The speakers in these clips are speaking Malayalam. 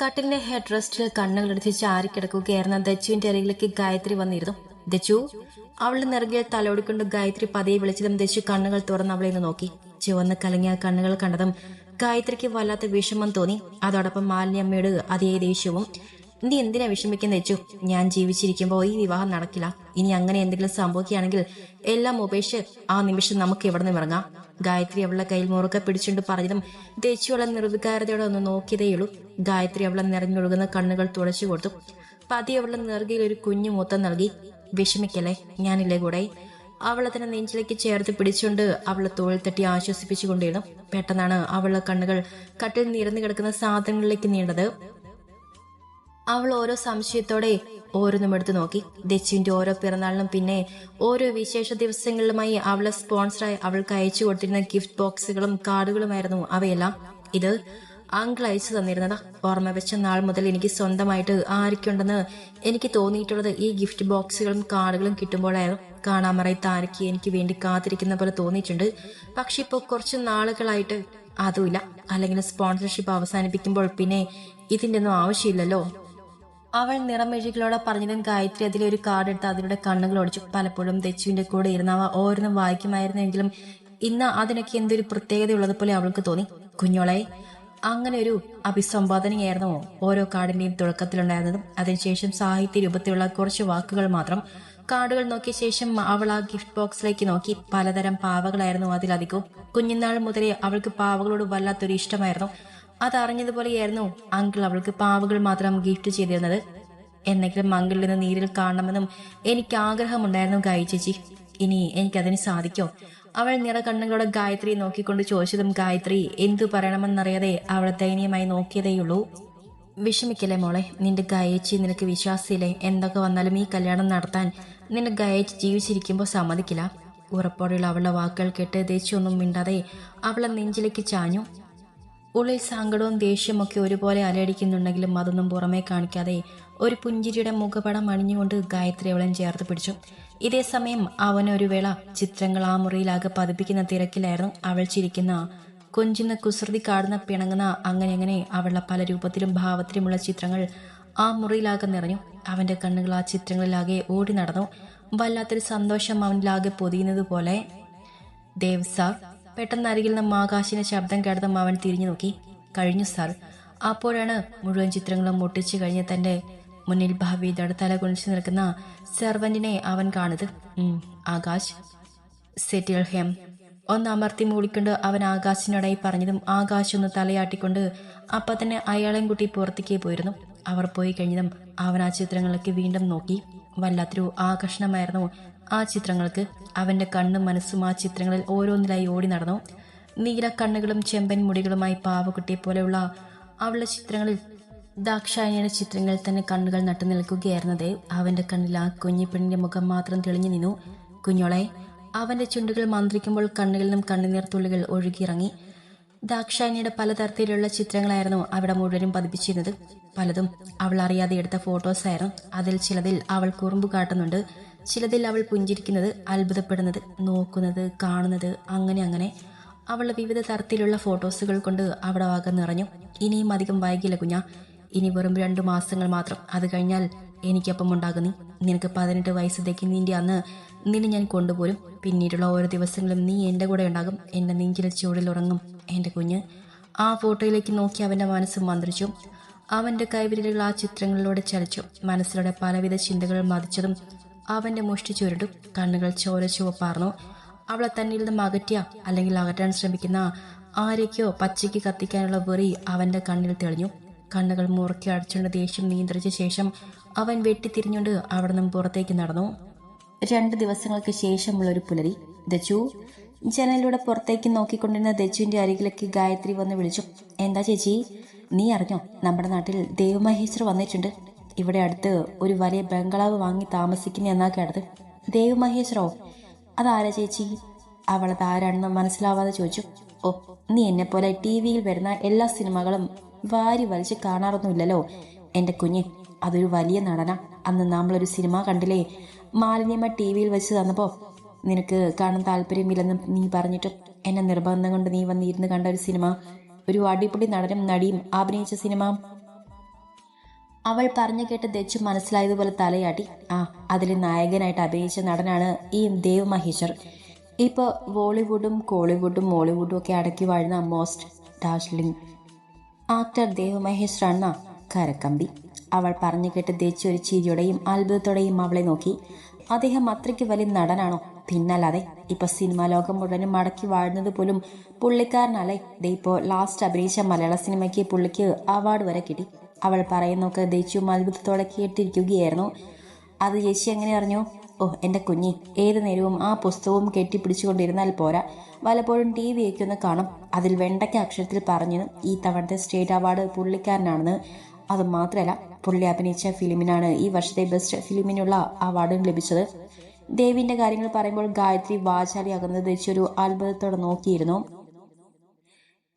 കട്ടിലിന്റെ ഹെഡ് റെസ്റ്റിൽ ചാരി ചാരിക്കിടക്കുകയായിരുന്ന ദച്ചുവിന്റെ അരികിലേക്ക് ഗായത്രി വന്നിരുന്നു. ദച്ചു അവളുടെ നിറകിൽ തലോടിക്കൊണ്ട് ഗായത്രി പതിയെ വിളിച്ചതും ദച്ചു കണ്ണുകൾ തുറന്ന് അവളെ നിന്ന് നോക്കി. ചുവന്ന് കലങ്ങിയ കണ്ണുകൾ കണ്ടതും ഗായത്രിക്ക് വല്ലാത്ത വിഷമം തോന്നി. അതോടൊപ്പം മാലിന്യമ്മയുടെ അതേ ദേഷ്യവും നീ എന്തിനാ വിഷമിക്കുന്ന വെച്ചു ഞാൻ ജീവിച്ചിരിക്കുമ്പോൾ ഈ വിവാഹം നടക്കില്ല. ഇനി അങ്ങനെ എന്തെങ്കിലും സംഭവിക്കുകയാണെങ്കിൽ എല്ലാം ഉപേക്ഷിച്ച് ആ നിമിഷം നമുക്ക് എവിടെ നിന്ന് ഇറങ്ങാം. ഗായത്രി അവളുടെ കയ്യിൽ മുറുകെ പിടിച്ചുകൊണ്ട് പറഞ്ഞതും ദേശിയുള്ള നിർവികാരതയോടെ ഒന്ന് നോക്കിയതേയുള്ളൂ ഗായത്രി അവളെ നിറഞ്ഞൊഴുകുന്ന കണ്ണുകൾ തുടച്ചു കൊടുത്തു. പതി അവളുടെ നെറുകയിൽ ഒരു കുഞ്ഞു മൂത്തം നൽകി വിഷമിക്കല്ലേ ഞാനില്ലേ കൂടെ? അവളെ തന്നെ നെഞ്ചിലേക്ക് ചേർത്ത് പിടിച്ചുകൊണ്ട് അവളെ തോളിൽ തട്ടി ആശ്വസിപ്പിച്ചുകൊണ്ടിരുന്നു. പെട്ടെന്നാണ് അവളുടെ കണ്ണുകൾ കട്ടിൽ നിരന്നു കിടക്കുന്ന സാധനങ്ങളിലേക്ക് നീണ്ടത്. അവൾ ഓരോ സംശയത്തോടെ ഓരോന്നും എടുത്തു നോക്കി. ദച്ചുവിന്റെ ഓരോ പിറന്നാളിനും പിന്നെ ഓരോ വിശേഷ ദിവസങ്ങളിലുമായി അവളെ സ്പോൺസറായി അവൾക്ക് അയച്ചു കൊടുത്തിരുന്ന ഗിഫ്റ്റ് ബോക്സുകളും കാർഡുകളുമായിരുന്നു അവയെല്ലാം. ഇത് അങ്കിൾ അയച്ചു തന്നിരുന്നതാ. ഓർമ്മ വെച്ച നാൾ മുതൽ എനിക്ക് സ്വന്തമായിട്ട് ആരൊക്കെയുണ്ടെന്ന് എനിക്ക് തോന്നിയിട്ടുള്ളത് ഈ ഗിഫ്റ്റ് ബോക്സുകളും കാർഡുകളും കിട്ടുമ്പോഴായിരുന്നു. കാണാമറയത്ത് ആരൊക്കെ എനിക്ക് വേണ്ടി കാത്തിരിക്കുന്ന പോലെ തോന്നിയിട്ടുണ്ട്. പക്ഷെ ഇപ്പോൾ കുറച്ച് നാളുകളായിട്ട് അതുമില്ല. അല്ലെങ്കിൽ സ്പോൺസർഷിപ്പ് അവസാനിപ്പിക്കുമ്പോൾ പിന്നെ ഇതിന്റെ ഒന്നും ആവശ്യമില്ലല്ലോ. അവൾ നിറമെഴുകളോടെ പറഞ്ഞതും ഗായത്രി അതിലെ ഒരു കാർഡ് എടുത്ത് അതിലൂടെ കണ്ണുകൾ ഒടിച്ചു. പലപ്പോഴും ദച്ചുവിന്റെ കൂടെ ഇരുന്ന് അവ ഓരോന്നും വായിക്കുമായിരുന്നെങ്കിലും ഇന്ന് അതിനൊക്കെ എന്തൊരു പ്രത്യേകതയുള്ളതുപോലെ അവൾക്ക് തോന്നി. കുഞ്ഞോളെ അങ്ങനെ ഒരു അഭിസംബോധനയായിരുന്നു ഓരോ കാർഡിന്റെയും തുടക്കത്തിലുണ്ടായിരുന്നതും. അതിനുശേഷം സാഹിത്യ രൂപത്തിലുള്ള കുറച്ച് വാക്കുകൾ മാത്രം കാർഡുകൾ നോക്കിയ ശേഷം അവൾ ആ ഗിഫ്റ്റ് ബോക്സിലേക്ക് നോക്കി. പലതരം പാവകളായിരുന്നു അതിലധികവും. കുഞ്ഞുനാൾ മുതലേ അവൾക്ക് പാവകളോട് വല്ലാത്തൊരു ഇഷ്ടമായിരുന്നു. അതറിഞ്ഞതുപോലെയായിരുന്നു അങ്കിൾ അവൾക്ക് പാവകൾ മാത്രം ഗിഫ്റ്റ് ചെയ്തിരുന്നത്. എന്നെങ്കിലും അങ്കിളിൽ നിന്ന് നീരിൽ കാണണമെന്നും എനിക്ക് ആഗ്രഹമുണ്ടായിരുന്നു ഗായി ചേച്ചി. ഇനി എനിക്കതിന് സാധിക്കോ? അവൾ നിറകണ്ണുകളോടെ ഗായത്രി നോക്കിക്കൊണ്ട് ചോദിച്ചതും ഗായത്രി എന്തു പറയണമെന്നറിയാതെ അവളെ ദയനീയമായി നോക്കിയതേയുള്ളൂ. വിഷമിക്കല്ലേ മോളെ? നിന്റെ ഗായച്ചി നിനക്ക് വിശ്വാസമില്ലേ? എന്തൊക്കെ വന്നാലും ഈ കല്യാണം നടത്താൻ നിന്റെ ഗായച്ചി ജീവിച്ചിരിക്കുമ്പോൾ സമ്മതിക്കില്ല. ഉറപ്പോടെയുള്ള അവളുടെ വാക്കുകൾ കേട്ട് ദേശിയൊന്നും മിണ്ടാതെ അവളെ നെഞ്ചിലേക്ക് ചാഞ്ഞു. ഉള്ളിൽ സങ്കടവും ദേഷ്യമൊക്കെ ഒരുപോലെ അലയടിക്കുന്നുണ്ടെങ്കിലും അതൊന്നും പുറമേ കാണിക്കാതെ ഒരു പുഞ്ചിരിയുടെ മുഖപടം അണിഞ്ഞുകൊണ്ട് ഗായത്രി അവളെ ചേർത്ത് പിടിച്ചു. ഇതേ സമയം അവനൊരു വേള ചിത്രങ്ങൾ ആ മുറിയിലാകെ പതിപ്പിക്കുന്ന തിരക്കിലായിരുന്നു അവൾ ചിരിക്കുന്ന. കൊഞ്ചുന്ന കുസൃതി കാടുന്ന പിണങ്ങുന്ന അങ്ങനെ അങ്ങനെ അവളുടെ പല രൂപത്തിലും ഭാവത്തിലുമുള്ള ചിത്രങ്ങൾ ആ മുറിയിലാകെ നിറഞ്ഞു. അവന്റെ കണ്ണുകൾ ആ ചിത്രങ്ങളിലാകെ ഓടി നടന്നു. വല്ലാത്തൊരു സന്തോഷം അവനിലാകെ പൊതിയുന്നത് പോലെ. ദേവ് സാർ പെട്ടെന്ന് അരികിൽ നിന്നും ആകാശിന്റെ ശബ്ദം കേട്ടതും അവൻ തിരിഞ്ഞു നോക്കി. കഴിഞ്ഞു സാർ. അപ്പോഴാണ് മുഴുവൻ ചിത്രങ്ങളും മുട്ടിച്ചു കഴിഞ്ഞ തന്റെ മുന്നിൽ ഭാവി തല കുണിച്ചു നിൽക്കുന്ന സെർവന്റിനെ അവൻ കാണുന്നത്. ആകാശ്. സെറ്റിൽ ഹെം. ഒന്ന് അമർത്തി മൂളിക്കൊണ്ട് അവൻ ആകാശിനോടായി പറഞ്ഞതും ആകാശ് ഒന്ന് തലയാട്ടിക്കൊണ്ട് അപ്പൊ തന്നെ അയാളെയും കുട്ടി പുറത്തേക്ക് പോയിരുന്നു. അവർ പോയി കഴിഞ്ഞതും അവൻ ആ ചിത്രങ്ങളൊക്കെ വീണ്ടും നോക്കി. വല്ലാത്തൊരു ആകർഷണമായിരുന്നു ആ ചിത്രങ്ങൾക്ക് അവന്റെ കണ്ണും മനസ്സും ആ ചിത്രങ്ങളിൽ ഓരോന്നിലായി ഓടി നടന്നു. നീല കണ്ണുകളും ചെമ്പൻ മുടികളുമായി പാവക്കുട്ടിയെ പോലെയുള്ള അവളുടെ ചിത്രങ്ങളിൽ ദാക്ഷായണിയുടെ ചിത്രങ്ങളിൽ തന്നെ കണ്ണുകൾ നട്ടു നിൽക്കുകയായിരുന്നത്. അവന്റെ കണ്ണിൽ ആ കുഞ്ഞി പെണ്ണിന്റെ മുഖം മാത്രം തെളിഞ്ഞു നിന്നു. കുഞ്ഞോളെ അവന്റെ ചുണ്ടുകൾ മന്ത്രിക്കുമ്പോൾ കണ്ണുകളിൽ നിന്നും കണ്ണുനീർ തുള്ളികൾ ഒഴുകിയിറങ്ങി. ദാക്ഷായണിയുടെ പലതരത്തിലുള്ള ചിത്രങ്ങളായിരുന്നു അവിടെ മുഴുവനും പതിപ്പിച്ചിരുന്നത്. പലതും അവൾ അറിയാതെ എടുത്ത ഫോട്ടോസായിരുന്നു. അതിൽ ചിലതിൽ അവൾ കുറുമ്പ് കാട്ടുന്നുണ്ട്. ചിലതിൽ അവൾ പുഞ്ചിരിക്കുന്നത് അത്ഭുതപ്പെടുന്നത് നോക്കുന്നത് കാണുന്നത് അങ്ങനെ അങ്ങനെ. അവളുടെ വിവിധ തരത്തിലുള്ള ഫോട്ടോസുകൾ കൊണ്ട് അവിടെ ആകെ നിറഞ്ഞു. ഇനിയും അധികം വൈകില്ല കുഞ്ഞ. ഇനി വെറും രണ്ടു മാസങ്ങൾ മാത്രം. അത് കഴിഞ്ഞാൽ എനിക്കൊപ്പം ഉണ്ടാകും നിനക്ക് പതിനെട്ട് വയസ്സ് തികഞ്ഞതിന്റെ അന്ന് നിന്നെ ഞാൻ കൊണ്ടുപോരും. പിന്നീടുള്ള ഓരോ ദിവസങ്ങളും നീ എന്റെ കൂടെ ഉണ്ടാകും. എന്റെ നെഞ്ചിലെ ചൂടിൽ ഉറങ്ങും. എന്റെ കുഞ്ഞ്. ആ ഫോട്ടോയിലേക്ക് നോക്കി അവന്റെ മനസ്സ് മന്ത്രിച്ചു. അവന്റെ കൈവിരലുകൾ ആ ചിത്രങ്ങളിലൂടെ ചലിച്ചു. മനസ്സിലൂടെ പലവിധ ചിന്തകൾ മതിച്ചതും അവന്റെ മുഷ്ടി ചുരുണ്ടു കണ്ണുകൾ ചോര ചുവപ്പാർന്നു. അവളെ തന്നിൽ നിന്നും അകറ്റിയ അല്ലെങ്കിൽ അകറ്റാൻ ശ്രമിക്കുന്ന ആരൊക്കെയോ പച്ചയ്ക്ക് കത്തിക്കാനുള്ള വെറി അവന്റെ കണ്ണിൽ തെളിഞ്ഞു. കണ്ണുകൾ മുറുക്കി അടച്ചുകൊണ്ട് ദേഷ്യം നിയന്ത്രിച്ച ശേഷം അവൻ വെട്ടിത്തിരിഞ്ഞുകൊണ്ട് അവിടെ നിന്നും പുറത്തേക്ക് നടന്നു. രണ്ട് ദിവസങ്ങൾക്ക് ശേഷമുള്ള ഒരു പുലരി. ദച്ചു ജനലിലൂടെ പുറത്തേക്ക് നോക്കിക്കൊണ്ടിരുന്ന ദച്ചുവിന്റെ അരികിലേക്ക് ഗായത്രി വന്ന് വിളിച്ചു. എന്താ ചേച്ചി? നീ അറിഞ്ഞോ? നമ്മുടെ നാട്ടിൽ ദേവമഹേശ്വർ വന്നിട്ടുണ്ട്. ഇവിടെ അടുത്ത് ഒരു വലിയ ബംഗ്ലാവ് വാങ്ങി താമസിക്കുന്ന എന്നാ കേട്ടത്? ദേവ് മഹേശ്വരോ അതാരാ ചേച്ചി? അവൾ ആരാണെന്ന് മനസ്സിലാവാതെ ചോദിച്ചു. ഓ നീ എന്നെ പോലെ ടി വിയിൽ വരുന്ന എല്ലാ സിനിമകളും വാരി വലിച്ച് കാണാറൊന്നുമില്ലല്ലോ? എന്റെ കുഞ്ഞ് അതൊരു വലിയ നടന. അന്ന് നമ്മളൊരു സിനിമ കണ്ടില്ലേ? മാലിന്യമ്മ ടി വിയിൽ വെച്ച് തന്നപ്പോ? നിനക്ക് കാണാൻ താല്പര്യമില്ലെന്ന് നീ പറഞ്ഞിട്ടും എന്നെ നിർബന്ധം കൊണ്ട് നീ വന്നിരുന്ന് കണ്ട ഒരു സിനിമ? ഒരു അടിപൊളി നടനും നടിയും അഭിനയിച്ച സിനിമ? അവൾ പറഞ്ഞു കേട്ട് ദച്ചു മനസ്സിലായതുപോലെ തലയാട്ടി. ആ അതിലെ നായകനായിട്ട് അഭിനയിച്ച നടനാണ് ഈ ദേവ് മഹേശ്വർ. ഇപ്പോൾ ബോളിവുഡും കോളിവുഡും മോളിവുഡും ഒക്കെ അടക്കി വാഴുന്ന മോസ്റ്റ് ഡാർജിലിംഗ് ആക്ടർ ദേവ് മഹേശ്വറാണെന്ന കരക്കമ്പി. അവൾ പറഞ്ഞു കേട്ട് ദച്ചു ഒരു ചിരിയോടെയും അത്ഭുതത്തോടെയും അവളെ നോക്കി. അദ്ദേഹം അത്രയ്ക്ക് വലിയ നടനാണോ? പിന്നല്ലാതെ ഇപ്പൊ സിനിമാ ലോകം മുഴുവനും മടക്കി വാഴുന്നത് പോലും പുള്ളിക്കാരനല്ലേ. ഇപ്പോ ലാസ്റ്റ് അഭിനയിച്ച മലയാള സിനിമയ്ക്ക് പുള്ളിക്ക് അവാർഡ് വരെ കിട്ടി. അവൾ പറയുന്നൊക്കെ ദേശിയും അത്ഭുതത്തോടെ കേട്ടിരിക്കുകയായിരുന്നു. അത് ചേച്ചി എങ്ങനെ അറിഞ്ഞു? ഓ എന്റെ കുഞ്ഞി ഏത് നേരവും ആ പുസ്തകവും കെട്ടിപ്പിടിച്ചുകൊണ്ടിരുന്നാൽ പോരാ. പലപ്പോഴും ടി വിയൊക്കെ ഒന്ന് കാണും. അതിൽ വെണ്ടയ്ക്ക അക്ഷരത്തിൽ പറഞ്ഞു ഈ തവണത്തെ സ്റ്റേറ്റ് അവാർഡ് പുള്ളിക്കാരനാണെന്ന്. അത് മാത്രമല്ല പുള്ളി അഭിനയിച്ച ഫിലിമിനാണ് ഈ വർഷത്തെ ബെസ്റ്റ് ഫിലിമിനുള്ള അവാർഡും ലഭിച്ചത്. ദേവിന്റെ കാര്യങ്ങൾ പറയുമ്പോൾ ഗായത്രി വാചാലിയാകുന്നത് വെച്ചൊരു അത്ഭുതത്തോടെ നോക്കിയിരുന്നു.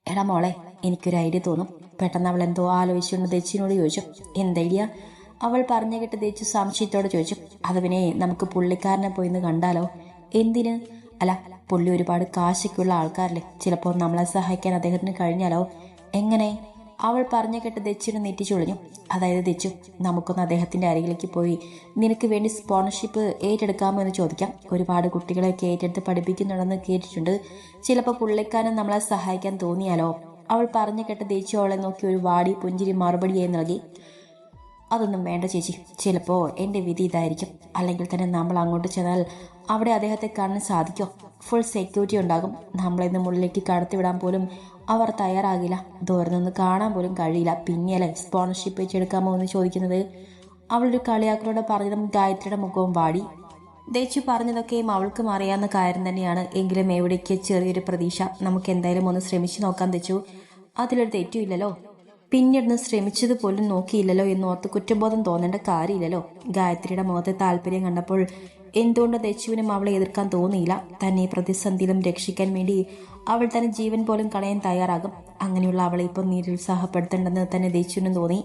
എടാ മോളെ എനിക്കൊരു ഐഡിയ തോന്നും. പെട്ടെന്ന് അവൾ എന്തോ ആലോചിച്ചുകൊണ്ട് ദച്ചിനോട് ചോദിച്ചു. എന്തൈഡിയ അവൾ പറഞ്ഞു കേട്ട് ദച്ചു സംശയത്തോടെ ചോദിച്ചു. അത് പിന്നെ നമുക്ക് പുള്ളിക്കാരനെ പോയിന്ന് കണ്ടാലോ? എന്തിന്? അല്ല പുള്ളി ഒരുപാട് കാശൊക്കെയുള്ള ആൾക്കാരല്ലേ. ചിലപ്പോൾ നമ്മളെ സഹായിക്കാൻ അദ്ദേഹത്തിന് കഴിഞ്ഞാലോ? എങ്ങനെ? അവൾ പറഞ്ഞു കേട്ട് ദച്ചിനെ നെറ്റി ചൊളിഞ്ഞു. അതായത് ദച്ചു നമുക്കൊന്ന് അദ്ദേഹത്തിന്റെ അരികിലേക്ക് പോയി. നിനക്ക് വേണ്ടി സ്പോൺഷിപ്പ് ഏറ്റെടുക്കാമോ എന്ന് ചോദിക്കാം. ഒരുപാട് കുട്ടികളെയൊക്കെ ഏറ്റെടുത്ത് പഠിപ്പിക്കുന്നുണ്ടെന്ന് കേട്ടിട്ടുണ്ട്. ചിലപ്പോൾ പുള്ളിക്കാരൻ നമ്മളെ സഹായിക്കാൻ തോന്നിയാലോ? അവൾ പറഞ്ഞു കേട്ട് ദച്ചു അവളെ നോക്കി ഒരു വാടി പുഞ്ചിരി മറുപടിയായി നൽകി. അതൊന്നും വേണ്ട ചേച്ചി. ചിലപ്പോൾ എന്റെ വിധി ഇതായിരിക്കും. അല്ലെങ്കിൽ തന്നെ നമ്മൾ അങ്ങോട്ട് ചെന്നാൽ അവിടെ അദ്ദേഹത്തെ കാണാൻ സാധിക്കോ. ഫുൾ സെക്യൂരിറ്റി ഉണ്ടാകും. നമ്മളിന്ന് മുള്ളിലേക്ക് കടത്തിവിടാൻ പോലും അവർ തയ്യാറാകില്ല. ദൂരെ നിന്ന് കാണാൻ പോലും കഴിയില്ല. പിന്നെയല്ലേ സ്പോൺസർഷിപ്പ് വെച്ചെടുക്കാമോ എന്ന് ചോദിക്കുന്നത്. അവളൊരു കളിയാക്കളോട് പറഞ്ഞതും ഗായത്രിയുടെ മുഖവും വാടി. ദേച്ചു പറഞ്ഞതൊക്കെയും അവൾക്കും അറിയാവുന്ന കാര്യം തന്നെയാണ്. എങ്കിലും എവിടേക്ക് ചെറിയൊരു പ്രതീക്ഷ. നമുക്ക് എന്തായാലും ഒന്ന് ശ്രമിച്ചു നോക്കാൻ തെച്ചു അതിലൊരു തെറ്റുമില്ലല്ലോ. പിന്നീട് ശ്രമിച്ചത് പോലും നോക്കിയില്ലല്ലോ എന്ന് ഓർത്ത് കുറ്റബോധം തോന്നേണ്ട കാര്യമില്ലല്ലോ. ഗായത്രിയുടെ മുഖത്തെ താല്പര്യം കണ്ടപ്പോൾ എന്തുകൊണ്ട് ദച്ചുവിനും അവളെ എതിർക്കാൻ തോന്നിയില്ല? തന്നെ പ്രതിസന്ധിയിലും രക്ഷിക്കാൻ വേണ്ടി അവൾ തന്നെ ജീവൻ പോലും കളയാൻ തയ്യാറാകും. അങ്ങനെയുള്ള അവളെ ഇപ്പോൾ നിരുത്സാഹപ്പെടുത്തേണ്ടെന്ന് തന്നെ ദച്ചുവിനും തോന്നി.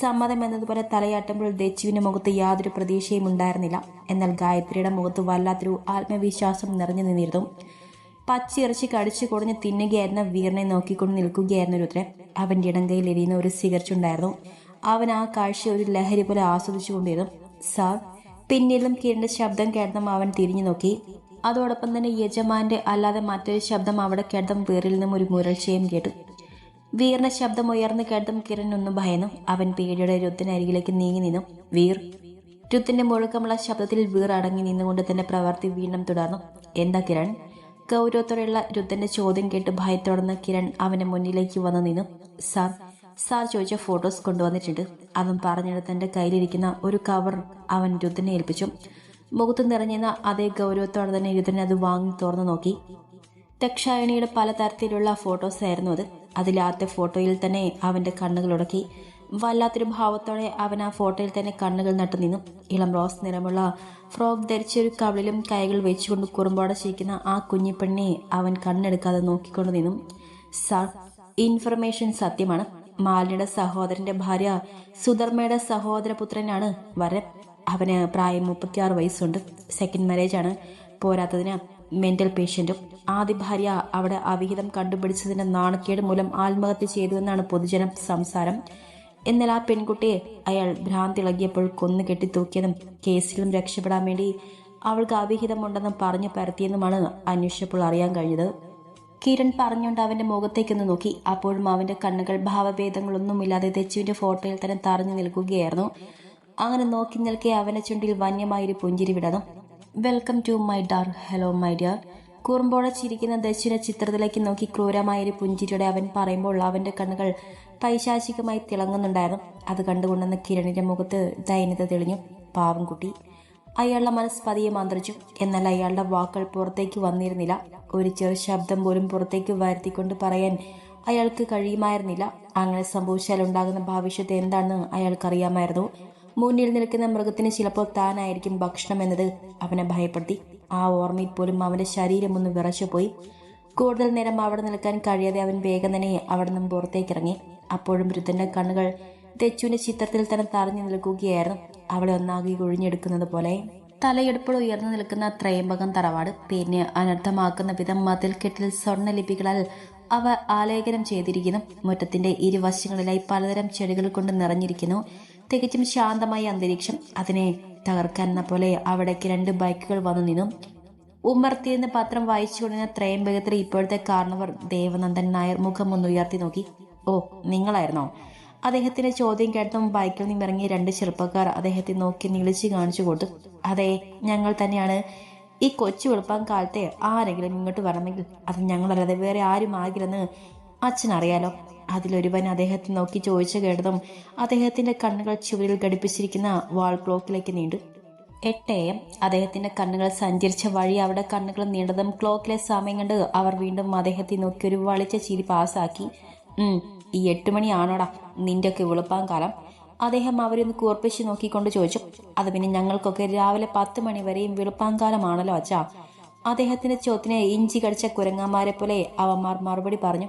സമ്മതം എന്നതുപോലെ തലയാട്ടുമ്പോൾ ദച്ചുവിന്റെ മുഖത്ത് യാതൊരു പ്രതീക്ഷയും ഉണ്ടായിരുന്നില്ല. എന്നാൽ ഗായത്രിയുടെ മുഖത്ത് വല്ലാത്തൊരു ആത്മവിശ്വാസം നിറഞ്ഞു നിന്നിരുന്നു. പച്ചിറച്ചി കടിച്ചു കുടഞ്ഞ് തിന്നുകയായിരുന്ന വീറിനെ നോക്കിക്കൊണ്ട് നിൽക്കുകയായിരുന്നു രുദ്രൻ. ഇടം ഇടങ്കയിൽ എരിയുന്ന ഒരു സിഗരറ്റ് അവൻ ആ കാഴ്ച ഒരു ലഹരി പോലെ ആസ്വദിച്ചുകൊണ്ടിരുന്നു. സാർ പിന്നിലും കിരണിന്റെ ശബ്ദം കേട്ടതും അവൻ തിരിഞ്ഞു നോക്കി. അതോടൊപ്പം തന്നെ യജമാന്റെ അല്ലാതെ മറ്റൊരു ശബ്ദം അവിടെ കേട്ടതും വീറിൽ നിന്നും ഒരു മുരൾച്ചയും കേട്ടു. വീറിന്റെ ശബ്ദം ഉയർന്നു കേട്ടതും കിരൺ ഒന്ന് ഭയന്നു. അവൻ പേടിയുടെ രുത്തിനരികിലേക്ക് നീങ്ങി നിന്നു. വീർ. രുത്തിന്റെ മുഴക്കമുള്ള ശബ്ദത്തിൽ വീർ അടങ്ങി നിന്നുകൊണ്ട് തന്നെ പ്രവർത്തി വീണ്ടും തുടർന്നു. എന്താ കിരൺ? ഗൗരവത്തോടെയുള്ള രുദ്ധന്റെ ചോദ്യം കേട്ട് ഭയത്തോടുന്ന കിരൺ അവന്റെ മുന്നിലേക്ക് വന്നു നിന്നു. സാർ സാർ ചോദിച്ച ഫോട്ടോസ് കൊണ്ടുവന്നിട്ടുണ്ട്. അവൻ പറഞ്ഞെടുത്ത് തന്റെ കയ്യിലിരിക്കുന്ന ഒരു കവർ അവൻ രുദ്ധനെ ഏൽപ്പിച്ചു. മുഖത്ത് നിറഞ്ഞിരുന്ന അതേ ഗൗരവത്തോടെ തന്നെ രുദ്ധൻ അത് വാങ്ങി തുറന്നു നോക്കി. ദക്ഷായണിയുടെ പലതരത്തിലുള്ള ഫോട്ടോസ് ആയിരുന്നു അത്. അതിലാദ്യത്തെ ഫോട്ടോയിൽ തന്നെ അവന്റെ കണ്ണുകൾ ഉടക്കി. വല്ലാത്തൊരു ഭാവത്തോടെ അവൻ ആ ഫോട്ടോയിൽ തന്നെ കണ്ണുകൾ നട്ടു നിന്നു. ഇളം റോസ് നിറമുള്ള ഫ്രോക്ക് ധരിച്ചൊരു കവിളിലും കൈകൾ വെച്ചുകൊണ്ട് കുറുമ്പോടെ ചിരിക്കുന്ന ആ കുഞ്ഞിപ്പെണ്ണിനെ അവൻ കണ്ണെടുക്കാതെ നോക്കിക്കൊണ്ട് നിന്നു. സാർ ഇൻഫർമേഷൻ സത്യമാണ്. മാലിനിയുടെ സഹോദരന്റെ ഭാര്യ സുധർമ്മയുടെ സഹോദരപുത്രനാണ് വരൻ അവന് പ്രായം മുപ്പത്തിയാറ് വയസ്സുണ്ട്. സെക്കൻഡ് മാരേജ് ആണ്. പോരാത്തതിന് മെന്റൽ പേഷ്യന്റും ആദ്യ ഭാര്യ അവിടെ അവിഹിതം കണ്ടുപിടിച്ചതിന്റെ നാണക്കേട് മൂലം ആത്മഹത്യ ചെയ്തുവെന്നാണ് പൊതുജനം സംസാരം. എന്നാൽ ആ പെൺകുട്ടിയെ അയാൾ ഭ്രാന്തിളകിയപ്പോൾ കൊന്നു കെട്ടി തൂക്കിയതും കേസിലും രക്ഷപ്പെടാൻ വേണ്ടി അവൾക്ക് അവിഹിതമുണ്ടെന്നും പറഞ്ഞു പരത്തിയെന്നുമാണ് അന്വേഷിച്ചപ്പോൾ അറിയാൻ കഴിഞ്ഞത്. കിരൺ പറഞ്ഞുകൊണ്ട് അവന്റെ മുഖത്തേക്കൊന്ന് നോക്കി. അപ്പോഴും അവന്റെ കണ്ണുകൾ ഭാവഭേദങ്ങളൊന്നുമില്ലാതെ തെച്ചുവിന്റെ ഫോട്ടോയിൽ തന്നെ തറഞ്ഞു നിൽക്കുകയായിരുന്നു. അങ്ങനെ നോക്കി നിൽക്കെ അവന്റെ ചുണ്ടിൽ വന്യമായൊരു പുഞ്ചിരി വിടണം welcome to my dear hello my dear. കുറുമ്പോടെ ചിരിക്കുന്ന ദശുവിനെ ചിത്രത്തിലേക്ക് നോക്കി ക്രൂരമായൊരു പുഞ്ചിരിയോടെ അവൻ പറയുമ്പോൾ അവന്റെ കണ്ണുകൾ പൈശാചികമായി തിളങ്ങുന്നുണ്ടായിരുന്നു. അത് കണ്ടുകൊണ്ടെന്ന് കിരണിന്റെ മുഖത്ത് ദൈന്യത തെളിഞ്ഞു. പാവംകുട്ടി അയാളുടെ മനസ്സ് പതിയെ മന്ത്രിച്ചു. എന്നാൽ അയാളുടെ വാക്കുകൾ പുറത്തേക്ക് വന്നിരുന്നില്ല. ഒരു ചെറു ശബ്ദം പോലും പുറത്തേക്ക് വരുത്തിക്കൊണ്ട് പറയാൻ അയാൾക്ക് കഴിയുമായിരുന്നില്ല. അങ്ങനെ സംഭവിച്ചാൽ ഉണ്ടാകുന്ന ഭവിഷ്യത്ത് എന്താണെന്ന് അയാൾക്കറിയാമായിരുന്നു. മുന്നിൽ നിൽക്കുന്ന മൃഗത്തിന് ചിലപ്പോൾ താനായിരിക്കും ഭക്ഷണം എന്നത് അവനെ ഭയപ്പെടുത്തി. ആ ഓർമ്മയിൽ പോലും അവന്റെ ശരീരം ഒന്ന് വിറച്ചുപോയി. കൂടുതൽ നേരം അവിടെ നിൽക്കാൻ കഴിയാതെ അവൻ വേഗം തന്നെ അവിടെ നിന്നും പുറത്തേക്കിറങ്ങി. അപ്പോഴും വൃദ്ധന്റെ കണ്ണുകൾ തെച്ചുവിന്റെ ചിത്രത്തിൽ തന്നെ തറഞ്ഞു നിൽക്കുകയായിരുന്നു. അവളെ ഒന്നാകെ ഒഴിഞ്ഞെടുക്കുന്നത് പോലെ തലയെടുപ്പോൾ ഉയർന്നു നിൽക്കുന്ന ത്രയംബകം തറവാട് പിന്നെ അനർത്ഥമാക്കുന്ന വിധം മതിൽക്കെട്ടിൽ സ്വർണലിപികളാൽ അവ ആലേഖനം ചെയ്തിരിക്കുന്നു. മുറ്റത്തിന്റെ ഇരുവശങ്ങളിലായി പലതരം ചെടികൾ കൊണ്ട് നിറഞ്ഞിരിക്കുന്നു. തികച്ചും ശാന്തമായ അന്തരീക്ഷം. അതിനെ തകർക്കാൻ എന്ന പോലെ അവിടേക്ക് രണ്ട് ബൈക്കുകൾ വന്നു നിന്നു. ഉമ്മർത്തിരുന്ന് പത്രം വായിച്ചുകൊണ്ടിരുന്ന കൊണ്ടിരുന്ന ത്രയംബകത്തിൽ ഇപ്പോഴത്തെ കാരണവർ ദേവനന്ദൻ നായർ മുഖം ഒന്ന് ഉയർത്തി നോക്കി. ഓ നിങ്ങളായിരുന്നോ? അദ്ദേഹത്തിന്റെ ചോദ്യം കേട്ടതും ബൈക്കിൽ നിന്ന് ഇറങ്ങിയ രണ്ട് ചെറുപ്പക്കാർ അദ്ദേഹത്തെ നോക്കി നിളിച്ച് കാണിച്ചു കൊടുത്തു. അതെ ഞങ്ങൾ തന്നെയാണ്. ഈ കൊച്ചു വെളുപ്പം കാലത്തെ ആരെങ്കിലും ഇങ്ങോട്ട് വരണമെങ്കിൽ അത് ഞങ്ങളല്ലാതെ വേറെ ആരും ആകില്ലെന്ന് അച്ഛൻ അറിയാലോ. അതിലൊരുവൻ അദ്ദേഹത്തെ നോക്കി ചോദിച്ചു കേട്ടതും അദ്ദേഹത്തിന്റെ കണ്ണുകൾ ചുവരിൽ ഘടിപ്പിച്ചിരിക്കുന്ന വാൾ ക്ലോക്കിലേക്ക് നീണ്ടു. എട്ട് എം അദ്ദേഹത്തിന്റെ കണ്ണുകൾ സഞ്ചരിച്ച വഴി അവിടെ കണ്ണുകൾ നീണ്ടതും ക്ലോക്കിലെ സമയം കണ്ട് അവർ വീണ്ടും അദ്ദേഹത്തെ നോക്കി ഒരു വളിച്ച ചിരി പാസ്സാക്കി ഈ എട്ട് മണിയാണോടാ നിന്റെ ഒക്കെ വെളുപ്പാൻ കാലം? അദ്ദേഹം അവരൊന്ന് കൂർപ്പിച്ച് നോക്കിക്കൊണ്ട് ചോദിച്ചു. അത് പിന്നെ ഞങ്ങൾക്കൊക്കെ രാവിലെ പത്ത് മണി വരെയും വെളുപ്പാങ്കാലമാണല്ലോ അച്ഛാ. അദ്ദേഹത്തിന്റെ ചോദ്യത്തിനെ ഇഞ്ചി കടിച്ച കുരങ്ങന്മാരെ പോലെ അവന്മാർ മറുപടി പറഞ്ഞു.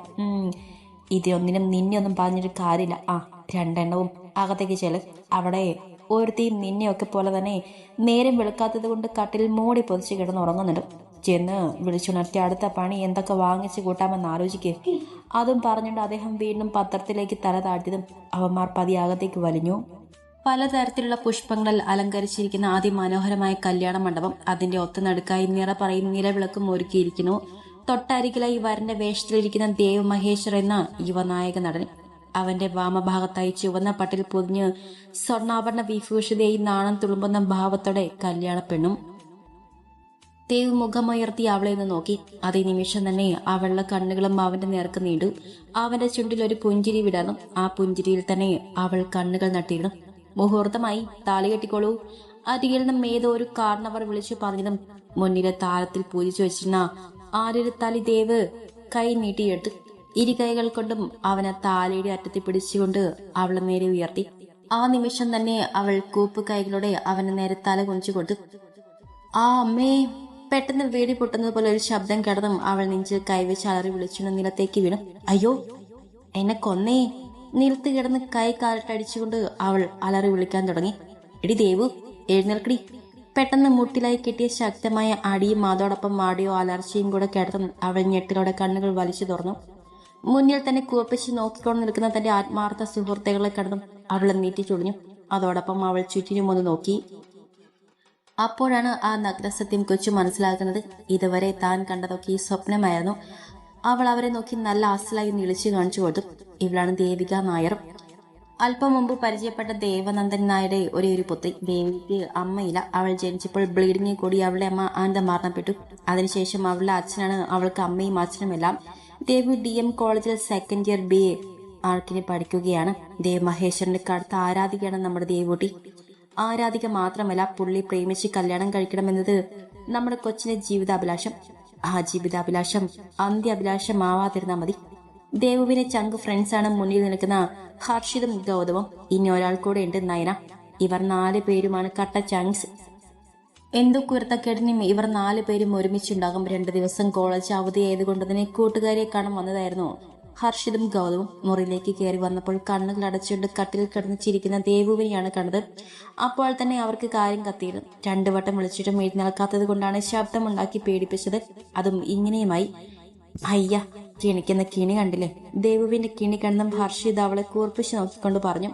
ഇതിനൊന്നിനും നിന്നെയൊന്നും പറഞ്ഞിട്ട് കാര്യമില്ല. ആ രണ്ടെണ്ണവും അകത്തേക്ക് ചെൽ. അവിടെ ഒരുത്തിയും നിന്നെയൊക്കെ പോലെ തന്നെ നേരം വെളുക്കാത്തത് കൊണ്ട് കട്ടിൽ മൂടി പൊതിച്ച് കിടന്ന് ഉറങ്ങുന്നുണ്ട് ചെന്ന് വിളിച്ചുണർത്തി അടുത്ത പണി എന്തൊക്കെ വാങ്ങിച്ചു കൂട്ടാമെന്ന് ആലോചിക്കുക അതും പറഞ്ഞുകൊണ്ട് അദ്ദേഹം വീണ്ടും പത്രത്തിലേക്ക് തല താഴ്ത്തിയതും അവന്മാർ പതിയാകത്തേക്ക് വലിഞ്ഞു. പലതരത്തിലുള്ള പുഷ്പങ്ങളിൽ അലങ്കരിച്ചിരിക്കുന്ന അതിമനോഹരമായ കല്യാണ മണ്ഡപം അതിന്റെ ഒത്തുനടുക്കായി നിറപറയും നിലവിളക്കും ഒരുക്കിയിരിക്കുന്നു. തൊട്ടരികിലായി വരന്റെ വേഷത്തിലിരിക്കുന്ന ദേവ് മഹേശ്വർ എന്ന യുവനായക നടൻ അവന്റെ വാമഭാഗത്തായി ചുവന്ന പട്ടിൽ പൊതിഞ്ഞ് സ്വർണാഭരണ വിഭൂഷിതയായി നാണം തുളുമ്പുന്ന ഭാവത്തോടെ കല്യാണ പെണ്ണും ദേവ് മുഖമുയർത്തി അവളെ നിന്ന് നോക്കി. അതേ നിമിഷം തന്നെ ആ വെള്ള കണ്ണുകളും അവന്റെ നേർക്ക് നീണ്ടു. അവന്റെ ചുണ്ടിൽ ഒരു പുഞ്ചിരി വിടണം ആ പുഞ്ചിരിയിൽ തന്നെ അവൾ കണ്ണുകൾ നട്ടിയിടും മുഹൂർത്തമായി താലി കെട്ടിക്കോളൂ. അരികിൽ നിന്നും ഏതോ ഒരു കാരണവർ വിളിച്ചു പറഞ്ഞതും മുന്നിലെ താരത്തിൽ പൂജിച്ചു വെച്ചിരുന്ന ആരൊരു തലി ദേവ് കൈ നീട്ടിയെടുത്തു. ഇരു കൈകൾ കൊണ്ടും അവനെ താലയുടെ അറ്റത്തിൽ പിടിച്ചുകൊണ്ട് അവളെ നേരെ ഉയർത്തി. ആ നിമിഷം തന്നെ അവൾ കൂപ്പ് കൈകളോടെ അവനെ നേരെ തല കുഞ്ചു കൊടുത്തു. ആ അമ്മേ പെട്ടെന്ന് വീടി പൊട്ടുന്നത് പോലെ ഒരു ശബ്ദം കിടന്നും അവൾ നെഞ്ച് കൈവച്ച് അലറി വിളിച്ചുകൊണ്ട് നിലത്തേക്ക് വീണു. അയ്യോ എന്നെ കൊന്നേ. നിലത്ത് കിടന്ന് കൈ കാലിട്ടടിച്ചുകൊണ്ട് അവൾ അലറി വിളിക്കാൻ തുടങ്ങി. എടി ദേവു എഴുന്നേൽക്കടി. പെട്ടെന്ന് മുട്ടിലായി കിട്ടിയ ശക്തമായ അടിയും അതോടൊപ്പം മാടിയോ അലർച്ചയും കൂടെ കിടന്നും അവൾ ഞെട്ടിലോടെ കണ്ണുകൾ വലിച്ചു തുറന്നു. മുന്നിൽ തന്നെ കൂർപ്പിച്ച് നോക്കിക്കൊണ്ട് നിൽക്കുന്ന തന്റെ ആത്മാർത്ഥ സുഹൃത്തുക്കളെ കടന്നും അവൾ നീട്ടി ചൊടിഞ്ഞു. അതോടൊപ്പം അവൾ ചുറ്റിനും ഒന്ന് നോക്കി. അപ്പോഴാണ് ആ നഗ്നസത്യം കൊച്ചു മനസ്സിലാക്കുന്നത്. ഇതുവരെ താൻ കണ്ടതൊക്കെ ഈ സ്വപ്നമായിരുന്നു. അവൾ അവരെ നോക്കി നല്ല അസലായി നിളിച്ചു കാണിച്ചു കൊടുത്തു. ഇവളാണ് ദേവിക നായർ. അല്പം മുമ്പ് പരിചയപ്പെട്ട ദേവനന്ദൻ നായരുടെ ഒരേ ഒരു പുത്രി. ദേവിക്ക് അമ്മയില്ല. അവൾ ജനിച്ചപ്പോൾ ബ്ലീഡിങ് കൂടി അവളുടെ അമ്മ ആനന്ദം മരണപ്പെട്ടു. അതിനുശേഷം അവളുടെ അച്ഛനാണ് അവൾക്ക് അമ്മയും അച്ഛനുമെല്ലാം ദേവി ഡി എം കോളേജിൽ സെക്കൻഡ് ഇയർ ബി എ ആർക്കിന് പഠിക്കുകയാണ്. ദേവ് മഹേശ്വരന്റെ കടുത്ത ആരാധികയാണ് നമ്മുടെ ദേവൂട്ടി. ആരാധിക മാത്രമല്ല പുള്ളി പ്രേമിച്ച് കല്യാണം കഴിക്കണമെന്നത് നമ്മുടെ കൊച്ചിന്റെ ജീവിതാഭിലാഷം. ആ ജീവിതാഭിലാഷം അന്ത്യാഭിലാഷമാവാതിരുന്നാ മതി. ദേവുവിനെ ചങ്ക് ഫ്രണ്ട്സ് ആണ് മുന്നിൽ നിൽക്കുന്ന ഹർഷിതും ഗൗതമും. ഇനി ഒരാൾ കൂടെ ഉണ്ട് നയന. ഇവർ നാല് പേരുമാണ് കട്ട ചങ്സ് എന്തോ കുരുത്തക്കേടിനും ഇവർ നാല് പേരും ഒരുമിച്ചുണ്ടാകും. രണ്ടു ദിവസം കോളേജ് അവധി ആയതുകൊണ്ട് തന്നെ കൂട്ടുകാരെ കാണാൻ വന്നതായിരുന്നു. ഹർഷിതും ഗൗതവും മുറിയിലേക്ക് കയറി വന്നപ്പോൾ കണ്ണുകൾ അടച്ചുകൊണ്ട് കട്ടിൽ കിടന്ന് ചിരിക്കുന്ന ദേവുവിനെയാണ് കണ്ടത്. അപ്പോൾ തന്നെ അവർക്ക് കാര്യം കത്തിയിരുന്നു. രണ്ടു വട്ടം വിളിച്ചിട്ടും എഴുന്നേൽക്കാത്തത് കൊണ്ടാണ് ശബ്ദമുണ്ടാക്കി പേടിപ്പിച്ചത്. അതും ഇങ്ങനെയുമായി. അയ്യ കിണിക്കുന്ന കിണി കണ്ടില്ലേ? ദേവുവിന്റെ കിണി കണ്ടും ഹർഷിത് അവളെ കൂർപ്പിച്ച് നോക്കിക്കൊണ്ട് പറഞ്ഞു.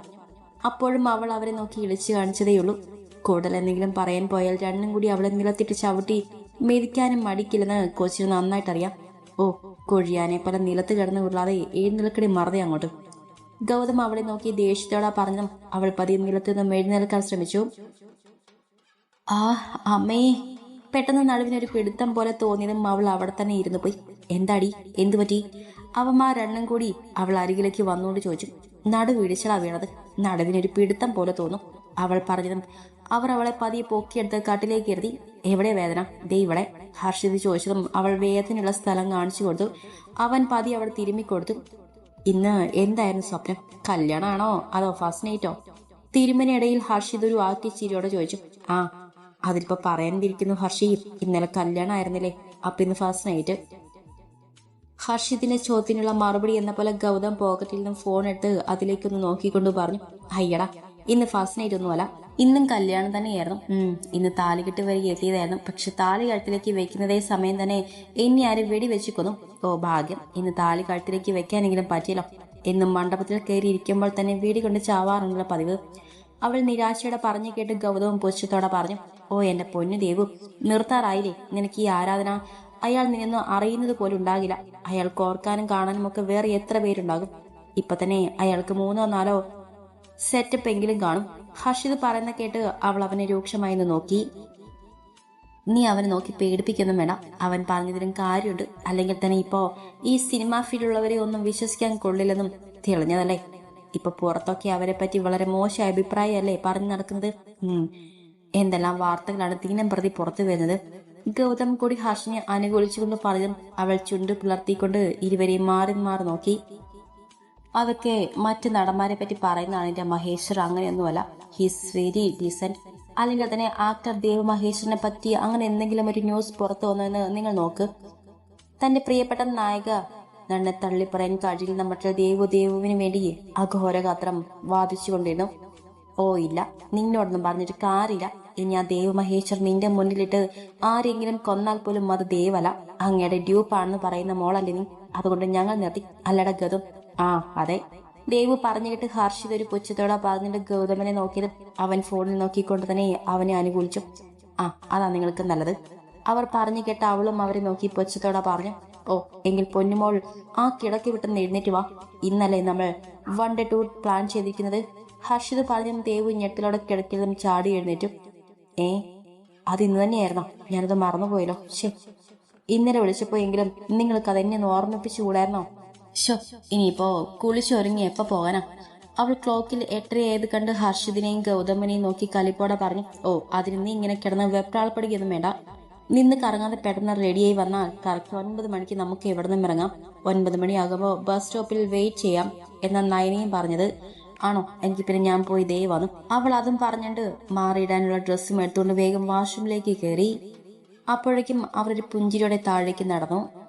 അപ്പോഴും അവൾ അവരെ നോക്കി ഇളിച്ചു കാണിച്ചതേയുള്ളൂ. കൂടുതൽ എന്തെങ്കിലും പറയാൻ പോയാൽ രണ്ടും കൂടി അവളെ നിലത്തിട്ട് ചവിട്ടി മെതിക്കാനും മടിക്കില്ലെന്ന് കോച്ചിന് നന്നായിട്ടറിയാം. ഓ കൊഴിയാനെ പല നിലത്ത് കിടന്ന് ഉരുളാതെ എഴുന്നേൽക്കടി മറതെ അങ്ങോട്ട്. ഗൗതം അവളെ നോക്കി ദേഷ്യത്തോടെ പറഞ്ഞു അവൾ പതിയെ നിലത്ത് നിന്നും എഴുന്നേൽക്കാൻ ശ്രമിച്ചു. ആ അമ്മേ പെട്ടെന്ന് നടുവിനൊരു പിടുത്തം പോലെ തോന്നിയതും അവൾ അവിടെ തന്നെ ഇരുന്നു പോയി. എന്താടി? എന്തു പറ്റി? അവന്മാർ രണ്ടും കൂടി അവൾ അരികിലേക്ക് വന്നുകൊണ്ട് ചോദിച്ചു. നടു വീടിച്ചടാ വീണത്. നടുവിനൊരു പിടുത്തം പോലെ തോന്നും. അവൾ പറഞ്ഞതും അവർ അവളെ പതിയെ പൊക്കിയെടുത്ത് കാട്ടിലേക്ക് എഴുതി എവിടെ വേദന? ദേ ഇവിടെ. ഹർഷിത് ചോദിച്ചതും അവൾ വേദനയുള്ള സ്ഥലം കാണിച്ചു കൊടുത്തു. അവൻ പതി അവൾ തിരുമ്മിക്കൊടുത്തു ഇന്ന് എന്തായിരുന്നു സ്വപ്നം? കല്യാണമാണോ അതോ ഫസ്റ്റ് നൈറ്റോ? തിരുമനിടയിൽ ഹർഷിത് ഒരു ആക്കി ചിരിയോടെ ചോദിച്ചു. ആ അതിലിപ്പോ പറയാനിരിക്കുന്നു ഹർഷി. ഇന്നലെ കല്യാണം ആയിരുന്നില്ലേ അപ്പൊ ഇന്ന് ഫസ്റ്റ് നൈറ്റ്. ഹർഷിത്തിന്റെ ചോദ്യത്തിനുള്ള മറുപടി എന്ന പോലെ ഗൗതം പോക്കറ്റിൽ നിന്നും ഫോൺ എടുത്ത് അതിലേക്കൊന്ന് നോക്കിക്കൊണ്ട് പറഞ്ഞു. അയ്യടാ ഇന്ന് ഫസ്റ്റ് നൈറ്റ് ഒന്നുമല്ല ഇന്നും കല്യാണം തന്നെയായിരുന്നു. ഇന്ന് താലികെട്ട് വരെ എത്തിയതായിരുന്നു. പക്ഷെ താലി കഴുത്തിലേക്ക് വെക്കുന്നതേ സമയം തന്നെ എന്നെ ആരും വെടി വെച്ചു കൊന്നു ഓ ഭാഗ്യം. ഇന്ന് താലി കഴുത്തിലേക്ക് വെക്കാനെങ്കിലും പറ്റിയല്ലോ. എന്നും മണ്ഡപത്തിൽ കയറി ഇരിക്കുമ്പോൾ തന്നെ വീടി കൊണ്ട് ചാവാറുണ്ടല്ലോ പതിവ്. അവൾ നിരാശയോടെ പറഞ്ഞു കേട്ട് ഗൗതവും പുച്ഛത്തോടെ പറഞ്ഞു ഓ എന്റെ പൊന്നു ദേവു നിർത്താറായില്ലേ? നിനക്ക് ഈ ആരാധന? അയാൾ നിന്നെന്ന് അറിയുന്നത് പോലും ഉണ്ടാകില്ല. അയാൾക്ക് ഓർക്കാനും കാണാനും ഒക്കെ വേറെ എത്ര പേരുണ്ടാകും? ഇപ്പൊ തന്നെ അയാൾക്ക് മൂന്നോ നാലോ സെറ്റപ്പ് എങ്കിലും കാണും. ഹർഷിത് പറയുന്ന കേട്ട് അവൾ അവനെ രൂക്ഷമായി നോക്കി. നീ അവനെ നോക്കി പേടിപ്പിക്കൊന്നും വേണം അവൻ പറഞ്ഞതിലും കാര്യമുണ്ട്. അല്ലെങ്കിൽ തന്നെ ഇപ്പോ ഈ സിനിമാ ഫീൽഡുള്ളവരെ ഒന്നും വിശ്വസിക്കാൻ കൊള്ളില്ലെന്നും തെളിഞ്ഞതല്ലേ? ഇപ്പൊ പുറത്തൊക്കെ അവരെ പറ്റി വളരെ മോശം അഭിപ്രായമല്ലേ പറഞ്ഞു നടക്കുന്നത്? എന്തെല്ലാം വാർത്തകളാണ് ദിനം പ്രതി പുറത്തു വരുന്നത്? ഗൗതം കൂടി ഹർഷിനെ അനുകൂലിച്ചുകൊണ്ട് പറഞ്ഞതും അവൾ ചുണ്ട് പുലർത്തിക്കൊണ്ട് ഇരുവരെയും മാറി മാറി നോക്കി. അതൊക്കെ മറ്റ് നടന്മാരെ പറ്റി പറയുന്നതാണ് എന്റെ മഹേശ്വർ. അങ്ങനെയൊന്നുമല്ല. ഹിസ് വെരി ഡീസെന്റ് അല്ലെങ്കിൽ തന്നെ ആക്ടർ ദേവ് മഹേശ്വറിനെ പറ്റി അങ്ങനെ എന്തെങ്കിലും ഒരു ന്യൂസ് പുറത്തു വന്നെന്ന് നിങ്ങൾ നോക്ക്. തന്റെ പ്രിയപ്പെട്ട നായിക നന്നെ തള്ളിപ്പറയാൻ കഴിയില്ല. മറ്റൊരു ദേവു ദേവുവിന് വേണ്ടി അഘോരഗാത്രം വാദിച്ചുകൊണ്ടിരുന്നു. ഓ ഇല്ല. നിന്നോടൊന്നും പറഞ്ഞിട്ട് കാര്യമില്ല. ഇനി ആ ദേവ് മഹേശ്വർ നിന്റെ മുന്നിലിട്ട് ആരെങ്കിലും കൊന്നാൽ പോലും അത് ദേവല അങ്ങയുടെ ഡ്യൂപ്പാണെന്ന് പറയുന്ന മോളല്ലേ നീ. അതുകൊണ്ട് ഞങ്ങൾ നിർത്തി. അല്ലട ഗതും ആ അതെ. ദേവ് പറഞ്ഞു കേട്ട് ഹർഷിത് ഒരു പുച്ഛത്തോടെ പറഞ്ഞിട്ട് ഗൗതമനെ നോക്കിയത് അവൻ ഫോണിൽ നോക്കിക്കൊണ്ട് തന്നെ അവനെ അനുകൂലിച്ചു. ആ അതാ നിങ്ങൾക്ക് നല്ലത്. അവർ പറഞ്ഞു കേട്ട അവളും അവരെ നോക്കി പുച്ഛത്തോടെ പറഞ്ഞു ഓ എങ്കിൽ പൊന്നുമോൾ ആ കിടക്കി വിട്ടെന്ന് എഴുന്നേറ്റ് വാ. ഇന്നലെ നമ്മൾ വൺ ഡേ ടൂർ പ്ലാൻ ചെയ്തിരിക്കുന്നത്. ഹർഷിത് പറഞ്ഞു ദേവ് ഞെട്ടിലോടെ കിടക്കിയതും ചാടി എഴുന്നേറ്റു. ഏ അത് ഇന്ന് തന്നെയായിരുന്നോ? ഞാനത് മറന്നുപോയല്ലോ. ശേ ഇന്നലെ വിളിച്ചപ്പോ എങ്കിലും നിങ്ങൾക്ക് അതെന്നെ ഓർമ്മിപ്പിച്ചു ഓർമ്മിപ്പിച്ചുകൂടായിരുന്നോ? ഷോ ഇനിയിപ്പോ കുളിച്ചൊരുങ്ങി എപ്പോ പോകാനാ? അവൾ ക്ലോക്കിൽ എട്ടരയായത് കണ്ട് ഹർഷിതിനെയും ഗൗതമനെയും നോക്കി കലിപ്പോടെ പറഞ്ഞു ഓ അതിന് നീ ഇങ്ങനെ കിടന്ന് വെപ്രാളപ്പെടുകയൊന്നും വേണ്ട. നിന്ന് കറങ്ങാതെ പെട്ടെന്ന് റെഡിയായി വന്നാൽ കറക്റ്റ് ഒൻപത് മണിക്ക് നമുക്ക് എവിടെ നിന്നും ഇറങ്ങാം? ഒൻപത് മണിയാകുമ്പോൾ ബസ് സ്റ്റോപ്പിൽ വെയിറ്റ് ചെയ്യാം എന്ന നയനയും പറഞ്ഞത്. ആണോ എനിക്ക് പിന്നെ ഞാൻ പോയി ദേ വന്നു. അവൾ അതും പറഞ്ഞിട്ട് മാറിയിടാനുള്ള ഡ്രസ്സും എടുത്തുകൊണ്ട് വേഗം വാഷ്റൂമിലേക്ക് കയറി. അപ്പോഴേക്കും അവരൊരു പുഞ്ചിരിയുടെ താഴേക്ക് നടന്നു.